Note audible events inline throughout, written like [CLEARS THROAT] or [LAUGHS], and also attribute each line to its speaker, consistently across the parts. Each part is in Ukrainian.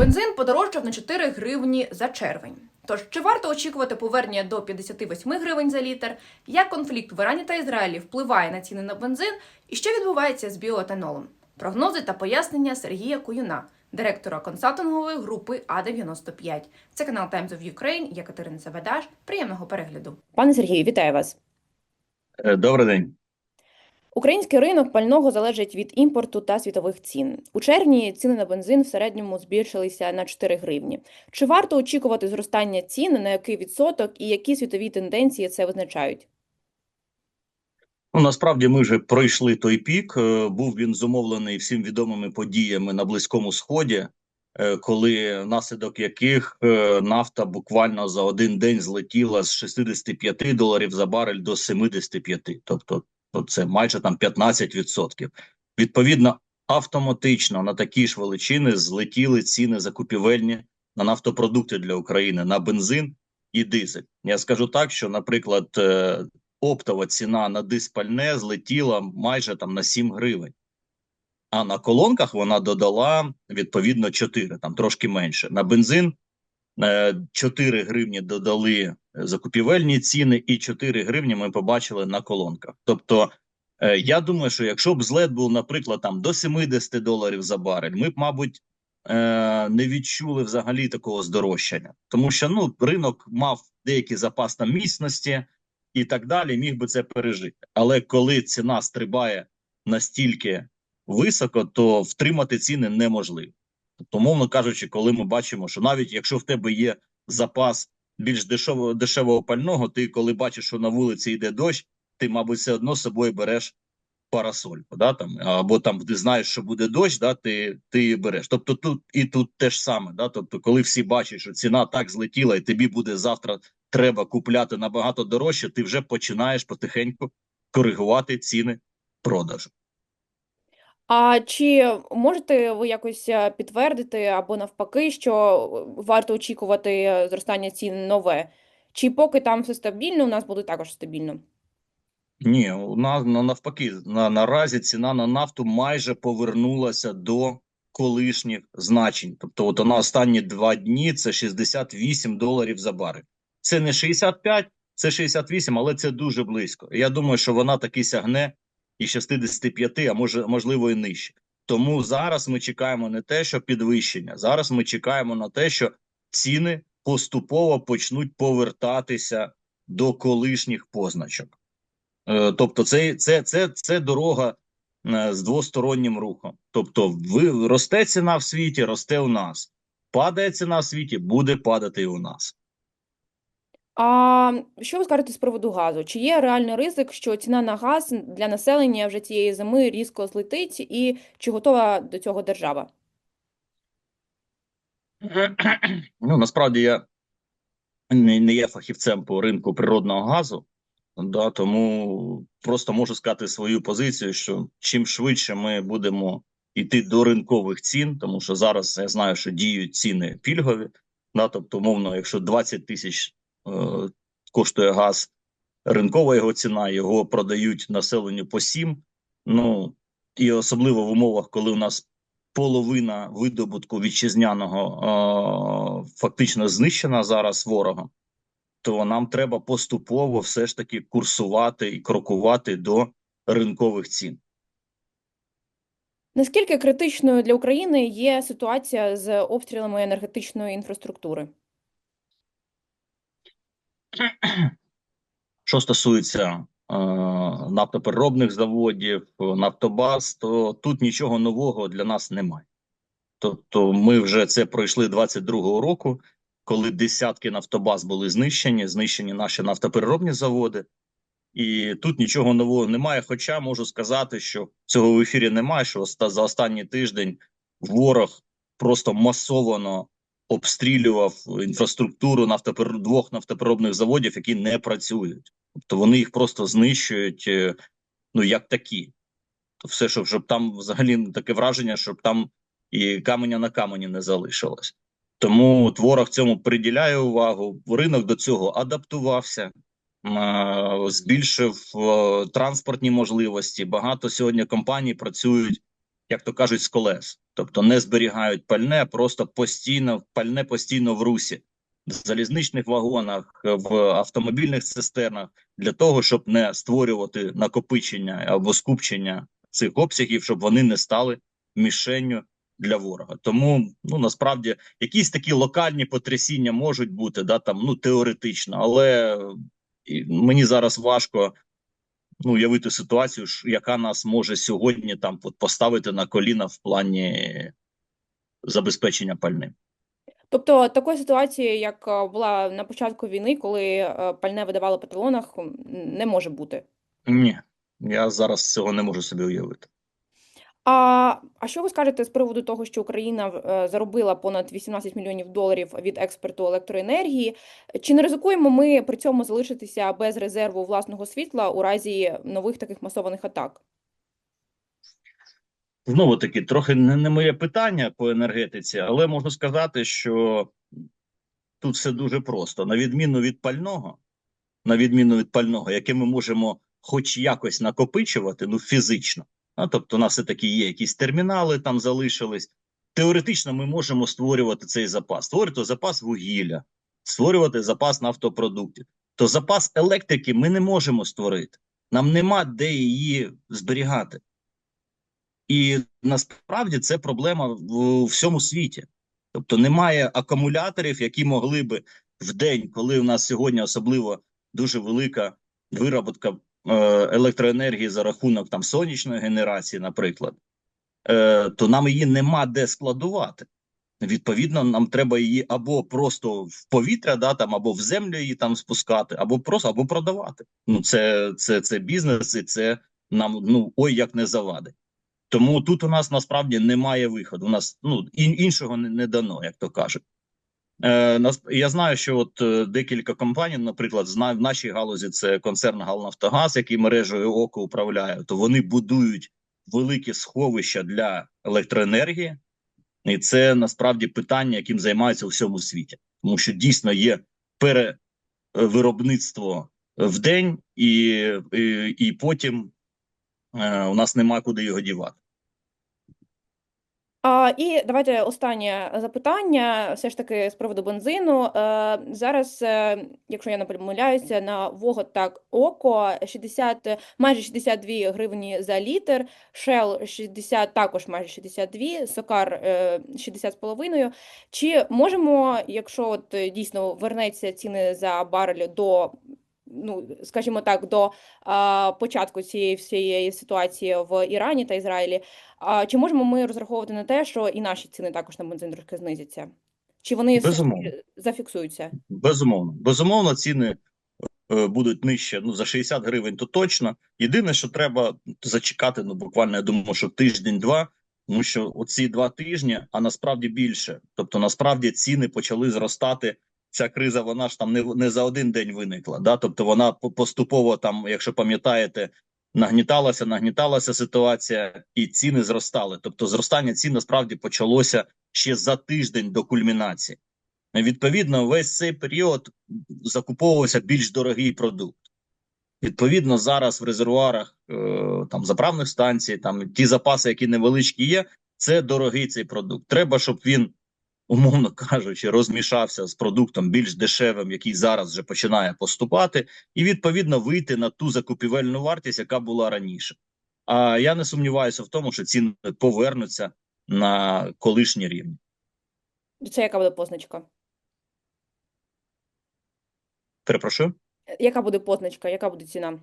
Speaker 1: Бензин подорожчав на 4 гривні за червень. Тож чи варто очікувати повернення до 58 гривень за літр? Як конфлікт в Ірані та Ізраїлі впливає на ціни на бензин? І що відбувається з біоетанолом? Прогнози та пояснення Сергія Куюна, директора консалтингової групи А95. Це канал Times of Ukraine, я Катерина Савадаш. Приємного перегляду. Пане Сергію, вітаю вас.
Speaker 2: Е, Добрий день.
Speaker 1: Український ринок пального залежить від імпорту та світових цін. У червні ціни на бензин в середньому збільшилися на 4 гривні. Чи варто очікувати зростання цін, на який відсоток і які світові тенденції це визначають?
Speaker 2: Ну насправді ми вже пройшли той пік. Е, Був він зумовлений всім відомими подіями на Близькому Сході, е, коли внаслідок яких е, нафта буквально за один день злетіла з 65 доларів за барель до 75. Тобто, то це майже там 15%. Відповідно, автоматично на такі ж величини злетіли ціни закупівельні на нафтопродукти для України на бензин і дизель. Я скажу так, що, наприклад, е, оптова ціна на диспальне злетіла майже там на 7 гривень. А на колонках вона додала відповідно 4, там трошки менше. На бензин 4 гривні додали закупівельні ціни, і 4 гривні ми побачили на колонках. Тобто, е, я думаю, що якщо б злет був, наприклад, там до 70 доларів за барель, ми б, мабуть, е, не відчули взагалі такого здорожчання, тому що ну ринок мав деякий запас там міцності і так далі, міг би це пережити. Але коли ціна стрибає настільки високо, то втримати ціни неможливо. Тобто, умовно кажучи, коли ми бачимо, що навіть якщо в тебе є запас більш дешевого дешевого пального, ти коли бачиш, що на вулиці йде дощ, ти, мабуть, все одно з собою береш парасольку, да, там, або там ти знаєш, що буде дощ, да, ти, ти береш. Тобто тут і тут те ж саме. Да, тобто, коли всі бачать, що ціна так злетіла, і тобі буде завтра треба купляти набагато дорожче, ти вже починаєш потихеньку коригувати ціни продажу.
Speaker 1: А чи можете ви якось е, підтвердити або навпаки, що е, варто очікувати е, зростання цін нове? Чи поки там все стабільно, у нас буде також стабільно?
Speaker 2: Ні, у нас на навпаки, на наразі ціна на нафту майже повернулася до колишніх значень. Тобто, от на останні два дні це 68 доларів за барель. Це не 65, це 68, але це дуже близько. Я думаю, що вона таки сягне і 65, а може можливо і нижче. Тому зараз ми чекаємо не те, що підвищення. Зараз ми чекаємо на те, що ціни поступово почнуть повертатися до колишніх позначок. Е, Тобто, це, це, це, це дорога е, з двостороннім рухом. Тобто, ви росте ціна в світі, росте у нас. Падає ціна в світі, буде падати і у нас.
Speaker 1: А що ви скажете з приводу газу? Чи є реальний ризик, що ціна на газ для населення вже цієї зими різко злетить, і чи готова до цього держава? [CLEARS THROAT]
Speaker 2: Ну насправді я не, є фахівцем по ринку природного газу, да, тому просто можу сказати свою позицію, що чим швидше ми будемо йти до ринкових цін, тому що зараз я знаю, що діють ціни пільгові, да, тобто, умовно, якщо 20 тисяч коштує газ, ринкова його ціна, його продають населенню по 7, ну і особливо в умовах, коли у нас половина видобутку вітчизняного е, фактично знищена зараз ворогом, то нам треба поступово все ж таки курсувати і крокувати до ринкових цін.
Speaker 1: Наскільки критичною для України є ситуація з обстрілами енергетичної інфраструктури? [CLEARS THROAT]
Speaker 2: Що стосується е, нафтопереробних заводів, нафтобаз, то тут нічого нового для нас немає. Тобто, ми вже це пройшли 22-го року, коли десятки нафтобаз були знищені, знищені наші нафтопереробні заводи, і тут нічого нового немає. Хоча можу сказати, що цього в ефірі немає. Що за останній тиждень ворог просто масово обстрілював інфраструктуру нафтопер... двох нафтопереробних заводів, які не працюють. Тобто вони їх просто знищують, е, ну як такі. То все, щоб, щоб там взагалі таке враження, щоб там і каменя на камені не залишилось. Тому от ворог цьому приділяє увагу. Ринок до цього адаптувався, збільшив е, транспортні можливості. Багато сьогодні компаній працюють як то кажуть, з колес, тобто не зберігають пальне, просто постійно пальне постійно в русі, в залізничних вагонах, в автомобільних цистернах для того, щоб не створювати накопичення або скупчення цих обсягів, щоб вони не стали мішенню для ворога. Тому ну насправді якісь такі локальні потрясіння можуть бути, да там ну теоретично, але мені зараз важко ну уявити ситуацію, яка нас може сьогодні там поставити на коліна в плані забезпечення пальним.
Speaker 1: Тобто такої ситуації, як була на початку війни, коли е, пальне видавали по талонах, не може бути.
Speaker 2: Ні, я зараз цього не можу собі уявити.
Speaker 1: А, а що ви скажете з приводу того, що Україна е, заробила понад 18 мільйонів доларів від експорту електроенергії? Чи не ризикуємо ми при цьому залишитися без резерву власного світла у разі нових таких масованих атак?
Speaker 2: Знову таки, трохи не, не моє питання по енергетиці, але можу сказати, що тут все дуже просто. На відміну від пального, на відміну від пального, яке ми можемо хоч якось накопичувати, ну фізично. А, тобто, у нас все таки є якісь термінали, там залишились. Теоретично ми можемо створювати цей запас, створювати запас вугілля, створювати запас нафтопродуктів. То запас електрики ми не можемо створити. Нам нема де її зберігати. І насправді це проблема в всьому світі. Тобто немає акумуляторів, які могли би в день, коли у нас сьогодні особливо дуже велика вироботка електроенергії за рахунок там сонячної генерації, наприклад, е, то нам її нема де складувати. Відповідно, нам треба її або просто в повітря, да, там, або в землю її там спускати, або просто або продавати. Ну, це, це, це бізнес, і це нам ну ой як не завадить. Тому тут у нас насправді немає виходу. У нас ну іншого не, не дано, як то кажуть. Е, я знаю, що от е, декілька компаній, наприклад, в нашій галузі це концерн Галнафтогаз, який мережею ОКО управляє, то вони будують великі сховища для електроенергії, і це насправді питання, яким займаються у всьому світі, тому що дійсно є перевиробництво в день, і, і, і потім е, у нас нема куди його дівати.
Speaker 1: А, і давайте останнє запитання, все ж таки з приводу бензину. Е, зараз, е, якщо я не помиляюся, на Вогот так Око 60, майже 62 гривні за літр, Shell 60, також майже 62, Сокар е, 60 з половиною. Чи можемо, якщо от е, дійсно вернеться ціни за барель до ну, скажімо так, до а, початку цієї всієї ситуації в Ірані та Ізраїлі, а, чи можемо ми розраховувати на те, що і наші ціни також на бензин трошки знизяться? Чи вони
Speaker 2: Безумовно.
Speaker 1: зафіксуються?
Speaker 2: Безумовно, безумовно, ціни е, будуть нижче. Ну за 60 гривень, то точно. Єдине, що треба зачекати. Ну буквально я думаю, що тиждень-два. Тому що оці два тижні, а насправді більше. Тобто, насправді ціни почали зростати. Ця криза, вона ж там не, не за один день виникла. Да? Тобто вона поступово там, якщо пам'ятаєте, нагніталася, нагніталася ситуація, і ціни зростали. Тобто, зростання цін насправді почалося ще за тиждень до кульмінації. Відповідно, весь цей період закуповувався більш дорогий продукт. Відповідно, зараз в резервуарах е, там заправних станцій, там ті запаси, які невеличкі є, це дорогий цей продукт. Треба, щоб він, умовно кажучи, розмішався з продуктом більш дешевим, який зараз вже починає поступати, і відповідно вийти на ту закупівельну вартість, яка була раніше. А я не сумніваюся в тому, що ціни повернуться на колишні рівні.
Speaker 1: Це яка буде позначка?
Speaker 2: Перепрошую.
Speaker 1: Яка буде позначка, яка буде ціна?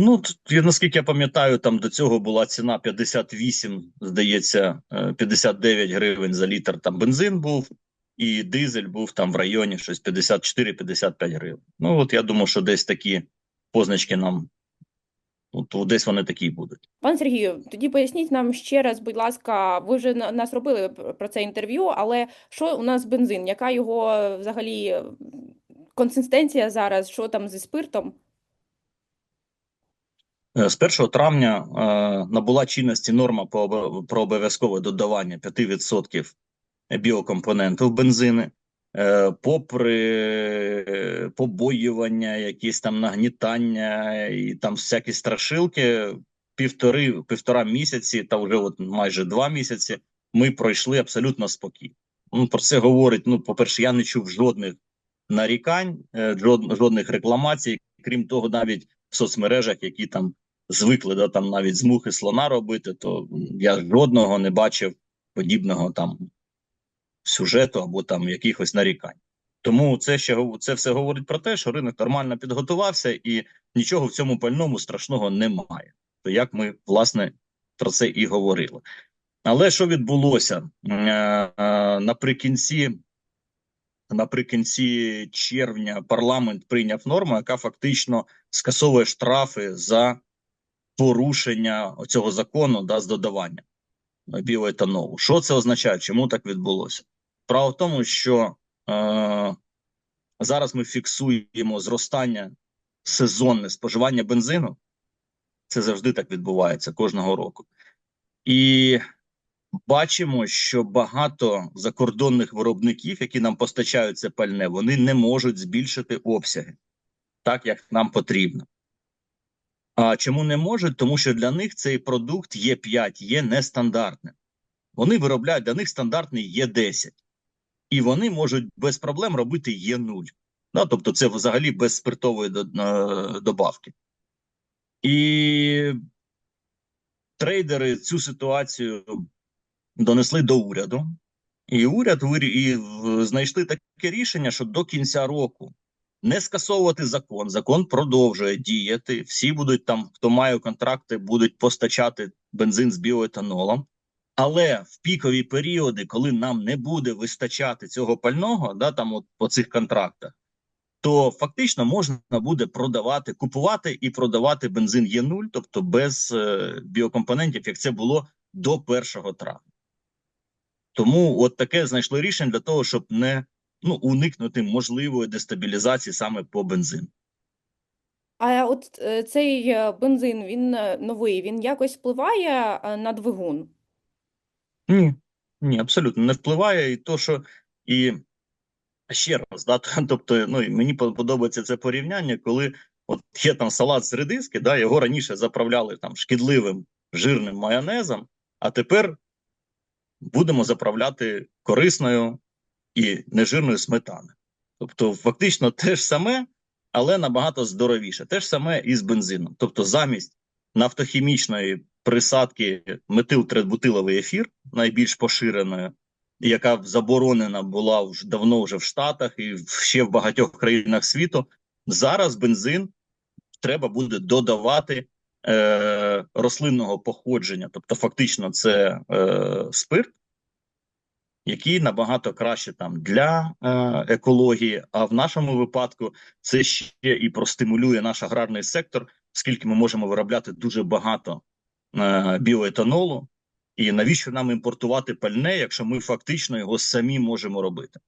Speaker 2: Ну, наскільки я пам'ятаю, там до цього була ціна 58, здається, е, 59 гривень за літр. Там бензин був, і дизель був там в районі щось 54-55 гривень. Ну, от я думаю, що десь такі позначки нам, от десь вони такі будуть.
Speaker 1: Пане Сергію, тоді поясніть нам ще раз, будь ласка, ви вже на- нас робили про це інтерв'ю, але що у нас бензин? Яка його е, взагалі е, консистенція зараз? Що там зі спиртом?
Speaker 2: Е, З 1 травня е, набула чинності норма по про обов'язкове додавання 5% біокомпоненту в бензини. Е, попри побоювання, якісь там нагнітання і там всякі страшилки, півтори півтора місяці, та вже от майже два місяці, ми пройшли абсолютно спокійно. Ну, про це говорить. Ну, по-перше, я не чув жодних нарікань, жодних рекламацій. Крім того, навіть в соцмережах, які там звикли да, там навіть з мухи слона робити, то я жодного не бачив подібного там сюжету або там якихось нарікань. Тому це ще це все говорить про те, що ринок нормально підготувався і нічого в цьому пальному страшного немає. То як ми власне про це і говорили. Але що відбулося Е, е, наприкінці, наприкінці червня парламент прийняв норму, яка фактично скасовує штрафи за порушення цього закону да, з додавання біоетанолу. Що це означає? Чому так відбулося? Справа в тому, що е, зараз ми фіксуємо зростання сезонне споживання бензину. Це завжди так відбувається кожного року. І бачимо, що багато закордонних виробників, які нам постачають це пальне, вони не можуть збільшити обсяги так, як нам потрібно. А чому не можуть? Тому що для них цей продукт Є5 є нестандартним. Вони виробляють для них стандартний Є10. І вони можуть без проблем робити Є0. Да, тобто це взагалі без спиртової добавки. І трейдери цю ситуацію донесли до уряду, і уряд і знайшли таке рішення, що до кінця року не скасовувати закон. Закон продовжує діяти. Всі будуть там, хто має контракти, будуть постачати бензин з біоетанолом. Але в пікові періоди, коли нам не буде вистачати цього пального, да, там от по цих контрактах, то фактично можна буде продавати, купувати і продавати бензин Є0, тобто без е, біокомпонентів, як це було до 1 травня. Тому от таке знайшли рішення для того, щоб не ну, уникнути можливої дестабілізації саме по бензину.
Speaker 1: А от е, цей е, бензин, він е, новий, він якось впливає на двигун?
Speaker 2: Ні, ні, абсолютно не впливає. І то, що і ще раз, да, [LAUGHS] тобто, ну і мені подобається це порівняння, коли от є там салат з редиски, да, його раніше заправляли там шкідливим жирним майонезом, а тепер будемо заправляти корисною і нежирною сметаною. Тобто, фактично те ж саме, але набагато здоровіше. Те ж саме і з бензином. Тобто, замість нафтохімічної присадки метилтретбутиловий ефір, найбільш поширеною, яка заборонена була вже давно вже в Штатах і ще в багатьох країнах світу. Зараз бензин треба буде додавати е, рослинного походження, тобто, фактично, це е, спирт, який набагато краще там для е, екології. А в нашому випадку це ще і простимулює наш аграрний сектор, оскільки ми можемо виробляти дуже багато е, біоетанолу. І навіщо нам імпортувати пальне, якщо ми фактично його самі можемо робити,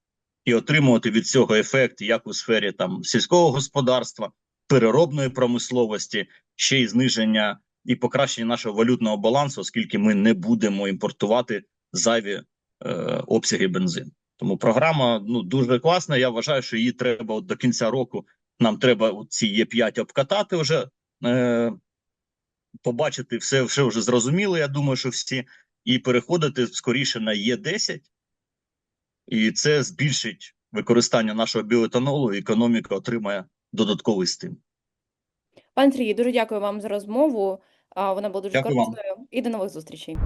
Speaker 2: і отримувати від цього ефект як у сфері там сільського господарства, переробної промисловості, ще й зниження і покращення нашого валютного балансу, оскільки ми не будемо імпортувати зайві обсяги бензину. Тому програма ну дуже класна. Я вважаю, що її треба от до кінця року. Нам треба от ці Є5 обкатати вже. Е, побачити все, все вже зрозуміло. Я думаю, що всі, і переходити скоріше на Є10, і це збільшить використання нашого біоетанолу, і економіка отримає додатковий стимул.
Speaker 1: Пане Сергій, дуже дякую вам за розмову. Вона була дуже
Speaker 2: Дякую вам.
Speaker 1: корисною. І до нових зустрічей.